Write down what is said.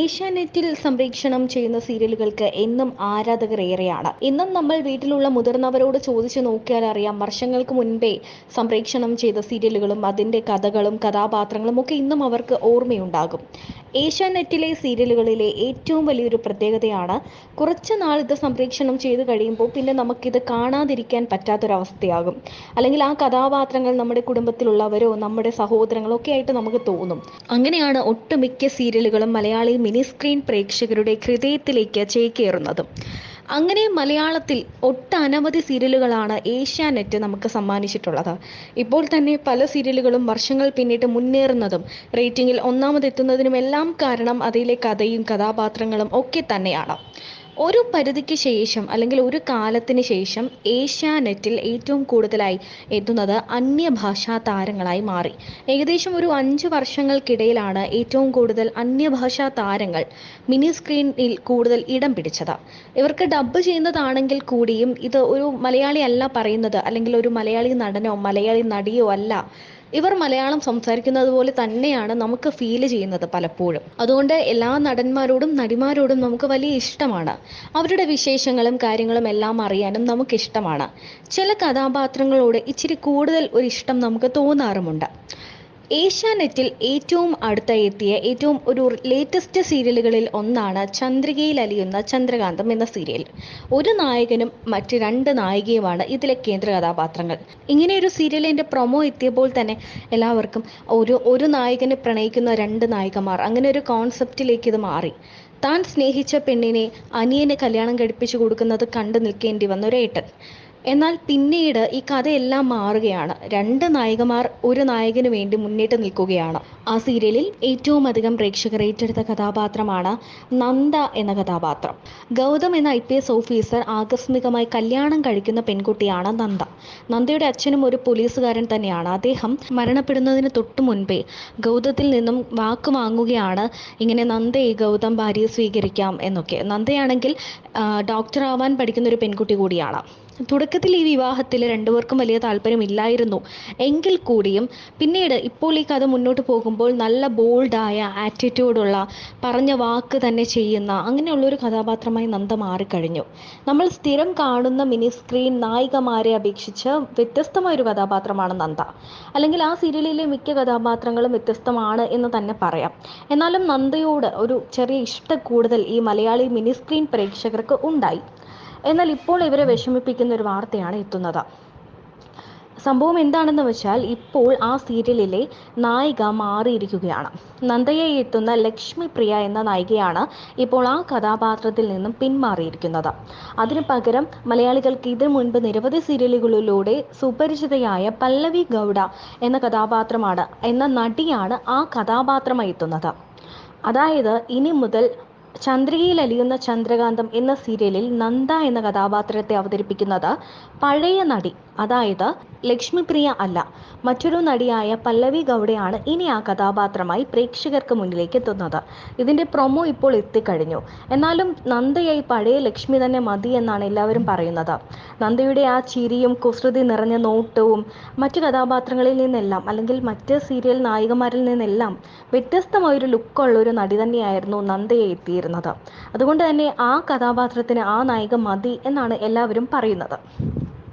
ഏഷ്യാനെറ്റിൽ സംപ്രേക്ഷണം ചെയ്യുന്ന സീരിയലുകൾക്ക് എന്നും ആരാധകർ ഏറെയാണ്. ഇന്നും നമ്മൾ വീട്ടിലുള്ള മുതിർന്നവരോട് ചോദിച്ചു നോക്കിയാൽ അറിയാം വർഷങ്ങൾക്ക് മുൻപേ സംപ്രേക്ഷണം ചെയ്ത സീരിയലുകളും അതിന്റെ കഥകളും കഥാപാത്രങ്ങളും ഒക്കെ ഇന്നും അവർക്ക് ഓർമ്മയുണ്ടാകും. ഏഷ്യാനെറ്റിലെ സീരിയലുകളിലെ ഏറ്റവും വലിയൊരു പ്രത്യേകതയാണ് കുറച്ച് നാൾ ഇത് സംപ്രേക്ഷണം ചെയ്ത് കഴിയുമ്പോൾ പിന്നെ നമുക്കിത് കാണാതിരിക്കാൻ പറ്റാത്തൊരവസ്ഥയാകും. അല്ലെങ്കിൽ ആ കഥാപാത്രങ്ങൾ നമ്മുടെ കുടുംബത്തിലുള്ളവരോ നമ്മുടെ സഹോദരങ്ങളോ ഒക്കെ ആയിട്ട് നമുക്ക് തോന്നും. അങ്ങനെയാണ് ഒട്ടുമിക്ക സീരിയലുകളും മലയാളി മിനി സ്ക്രീൻ പ്രേക്ഷകരുടെ ഹൃദയത്തിലേക്ക് ചേക്കേറുന്നതും. അങ്ങനെ മലയാളത്തിൽ ഒട്ടനവധി സീരിയലുകളാണ് ഏഷ്യാനെറ്റ് നമുക്ക് സമ്മാനിച്ചിട്ടുള്ളത്. ഇപ്പോൾ തന്നെ പല സീരിയലുകളും വർഷങ്ങൾ പിന്നിട്ട് മുന്നേറുന്നതും റേറ്റിംഗിൽ ഒന്നാമതെത്തുന്നതിനും എല്ലാം കാരണം അതിലെ കഥയും കഥാപാത്രങ്ങളും ഒക്കെ തന്നെയാണ്. ഒരു പരിധിക്ക് ശേഷം അല്ലെങ്കിൽ ഒരു കാലത്തിന് ശേഷം ഏഷ്യാനെറ്റിൽ ഏറ്റവും കൂടുതലായി എത്തുന്നത് അന്യഭാഷാ താരങ്ങളായി മാറി. ഏകദേശം ഒരു അഞ്ച് വർഷങ്ങൾക്കിടയിലാണ് ഏറ്റവും കൂടുതൽ അന്യഭാഷാ താരങ്ങൾ മിനി സ്ക്രീനിൽ കൂടുതൽ ഇടം പിടിച്ചത്. ഇവർക്ക് ഡബ്ബ് ചെയ്യുന്നതാണെങ്കിൽ കൂടിയും ഇത് ഒരു മലയാളി അല്ല പറയുന്നത് അല്ലെങ്കിൽ ഒരു മലയാളി നടനോ മലയാളി നടിയോ അല്ല ഇവർ മലയാളം സംസാരിക്കുന്നത് പോലെ തന്നെയാണ് നമുക്ക് ഫീൽ ചെയ്യുന്നത് പലപ്പോഴും. അതുകൊണ്ട് എല്ലാ നടന്മാരോടും നടിമാരോടും നമുക്ക് വലിയ ഇഷ്ടമാണ്. അവരുടെ വിശേഷങ്ങളും കാര്യങ്ങളും എല്ലാം അറിയാനും നമുക്ക് ഇഷ്ടമാണ്. ചില കഥാപാത്രങ്ങളോട് ഇച്ചിരി കൂടുതൽ ഒരു ഇഷ്ടം നമുക്ക് തോന്നാറുമുണ്ട്. ഏഷ്യാനെറ്റിൽ ഏറ്റവും അടുത്തായി എത്തിയ ഏറ്റവും ഒരു ലേറ്റസ്റ്റ് സീരിയലുകളിൽ ഒന്നാണ് ചന്ദ്രികയിൽ അലിയുന്ന ചന്ദ്രകാന്തം എന്ന സീരിയൽ. ഒരു നായകനും മറ്റ് രണ്ട് നായികയുമാണ് ഇതിലെ കേന്ദ്ര കഥാപാത്രങ്ങൾ. ഇങ്ങനെ ഒരു സീരിയലിന്റെ പ്രൊമോ എത്തിയപ്പോൾ തന്നെ എല്ലാവർക്കും ഒരു ഒരു നായകനെ പ്രണയിക്കുന്ന രണ്ട് നായികമാർ അങ്ങനെ ഒരു കോൺസെപ്റ്റിലേക്ക് ഇത് മാറി. താൻ സ്നേഹിച്ച പെണ്ണിനെ അനിയനെ കല്യാണം കഴിപ്പിച്ചു കൊടുക്കുന്നത് കണ്ടു നിൽക്കേണ്ടി വന്ന ഒരു ഏട്ടൻ. എന്നാൽ പിന്നീട് ഈ കഥയെല്ലാം മാറുകയാണ്. രണ്ട് നായികമാർ ഒരു നായകന് വേണ്ടി മുന്നിട്ട് നിൽക്കുകയാണ്. ആ സീരിയലിൽ ഏറ്റവും അധികം പ്രേക്ഷകർ ഏറ്റെടുത്ത കഥാപാത്രമാണ് നന്ദ എന്ന കഥാപാത്രം. ഗൗതം എന്ന ഐ പി എസ് ഓഫീസർ ആകസ്മികമായി കല്യാണം കഴിക്കുന്ന പെൺകുട്ടിയാണ് നന്ദ. നന്ദയുടെ അച്ഛനും ഒരു പോലീസുകാരൻ തന്നെയാണ്. അദ്ദേഹം മരണപ്പെടുന്നതിന് തൊട്ടു മുൻപേ ഗൗതത്തിൽ നിന്നും വാക്ക് വാങ്ങുകയാണ് ഇങ്ങനെ നന്ദയെ ഗൗതം ഭാര്യയെ സ്വീകരിക്കാം എന്നൊക്കെ. നന്ദയാണെങ്കിൽ ഡോക്ടർ ആവാൻ പഠിക്കുന്ന ഒരു പെൺകുട്ടി കൂടിയാണ്. തുടക്കത്തിൽ ഈ വിവാഹത്തിൽ രണ്ടുപേർക്കും വലിയ താല്പര്യമില്ലായിരുന്നു. എങ്കിൽ കൂടിയും പിന്നീട് ഇപ്പോൾ ഈ കഥ മുന്നോട്ട് പോകുമ്പോൾ നല്ല ബോൾഡായ ആറ്റിറ്റ്യൂഡുള്ള പറഞ്ഞ വാക്ക് തന്നെ ചെയ്യുന്ന അങ്ങനെയുള്ളൊരു കഥാപാത്രമായി നന്ദ മാറിക്കഴിഞ്ഞു. നമ്മൾ സ്ഥിരം കാണുന്ന മിനി സ്ക്രീൻ നായികമാരെ അപേക്ഷിച്ച് വ്യത്യസ്തമായ ഒരു കഥാപാത്രമാണ് നന്ദ. അല്ലെങ്കിൽ ആ സീരിയലിലെ മിക്ക കഥാപാത്രങ്ങളും വ്യത്യസ്തമാണ് എന്ന് തന്നെ പറയാം. എന്നാലും നന്ദയോട് ഒരു ചെറിയ ഇഷ്ട കൂടുതൽ ഈ മലയാളി മിനി സ്ക്രീൻ പ്രേക്ഷകർക്ക് ഉണ്ടായി. എന്നാൽ ഇപ്പോൾ ഇവരെ വിഷമിപ്പിക്കുന്ന ഒരു വാർത്തയാണ് എത്തുന്നത്. സംഭവം എന്താണെന്ന് വെച്ചാൽ ഇപ്പോൾ ആ സീരിയലിലെ നായിക മാറിയിരിക്കുകയാണ്. നന്ദയെ എത്തുന്ന ലക്ഷ്മി പ്രിയ എന്ന നായികയാണ് ഇപ്പോൾ ആ കഥാപാത്രത്തിൽ നിന്നും പിന്മാറിയിരിക്കുന്നത്. അതിനു പകരം മലയാളികൾക്ക് ഇതിനു മുൻപ് നിരവധി സീരിയലുകളിലൂടെ സുപരിചിതയായ പല്ലവി ഗൗഡ എന്ന കഥാപാത്രമാണ് എന്ന നടിയാണ് ആ കഥാപാത്രമായി എത്തുന്നത്. അതായത് ഇനി മുതൽ ചന്ദ്രികയിൽ അലിയുന്ന ചന്ദ്രകാന്തം എന്ന സീരിയലിൽ നന്ദ എന്ന കഥാപാത്രത്തെ അവതരിപ്പിക്കുന്നത് പഴയ നടി അതായത് ലക്ഷ്മിപ്രിയ അല്ല മറ്റൊരു നടിയായ പല്ലവി ഗൗഡയാണ് ഇനി ആ കഥാപാത്രമായി പ്രേക്ഷകർക്ക് മുന്നിലേക്ക് എത്തുന്നത്. ഇതിന്റെ പ്രൊമോ ഇപ്പോൾ എത്തിക്കഴിഞ്ഞു. എന്നാലും നന്ദയായി പഴയ ലക്ഷ്മി തന്നെ മതി എന്നാണ് എല്ലാവരും പറയുന്നത്. നന്ദയുടെ ആ ചിരിയും കുസൃതി നിറഞ്ഞ നോട്ടവും മറ്റു കഥാപാത്രങ്ങളിൽ നിന്നെല്ലാം അല്ലെങ്കിൽ മറ്റ് സീരിയൽ നായികമാരിൽ നിന്നെല്ലാം വ്യത്യസ്തമായൊരു ലുക്കുള്ള ഒരു നടി തന്നെയായിരുന്നു നന്ദയെ എത്തിയിരുന്നത്. അതുകൊണ്ട് തന്നെ ആ കഥാപാത്രത്തിന് ആ നായിക മതി എന്നാണ് എല്ലാവരും പറയുന്നത്.